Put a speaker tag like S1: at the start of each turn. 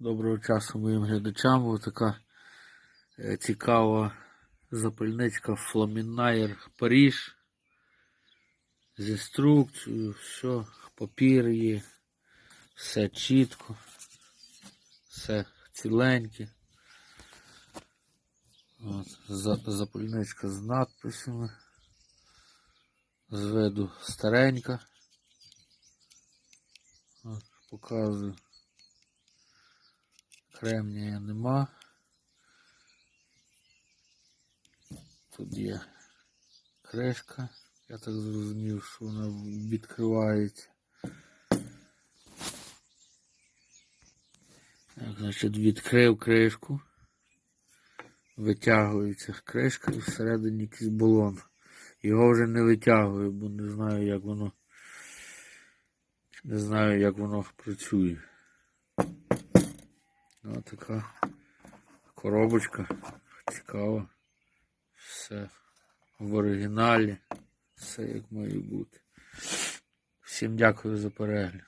S1: Доброго часу моїм глядачам. Ось така е, цікава запальничка Фламінайр Паріж. З інструкцією, все, папір є, все чітко, все ціленьке. Запальничка з надписями. З виду старенька. От, показую. Кремнія нема. Тут є кришка. Я так зрозумів, що вона відкривається. Так, значить, відкрив кришку. Витягується кришка і всередині якийсь балон. Його вже не витягую, бо не знаю, як воно. Не знаю, як воно працює. Ось така коробочка. Цікава. Все в оригіналі. Все як має бути. Всім дякую за перегляд.